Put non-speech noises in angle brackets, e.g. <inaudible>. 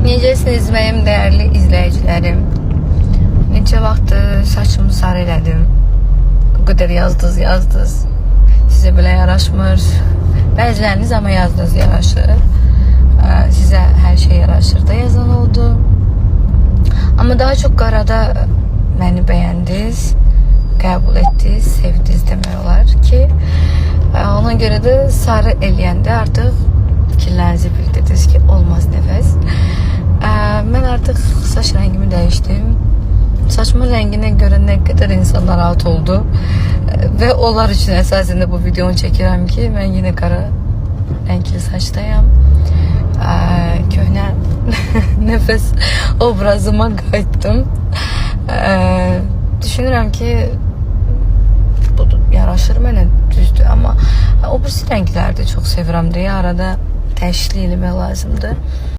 Necəsiniz mənim dəyərli izləyicilərim? Neçə vaxtdır saçımı sarı elədim. O qədər yazdınız, yazdınız. Sizə belə yaraşmır. Bəziləriniz amma yazdınız yaraşır. Sizə hər şey yaraşır da yazan oldu. Amma daha çox qarada məni bəyəndiniz, qəbul etdiniz, sevdiniz demək olar ki, ona görə də sarı eləyəndə artıq Mən artıq saç rəngimi dəyişdim. Saçımın rənginə görə nə qədər insan narahat oldu. Və onlar üçün əsasən də bu videonu çəkirəm ki, mən yenə qara rəngli saçdayam. Ə, Köhnə <laughs> nəfəs obrazıma qayıtdım. Ə, Düşünürəm ki, bu da yaraşır mənə düzdür, amma o birisi rəngləri də çox sevirəm deyə arada dəyişiklik eləmək lazımdır.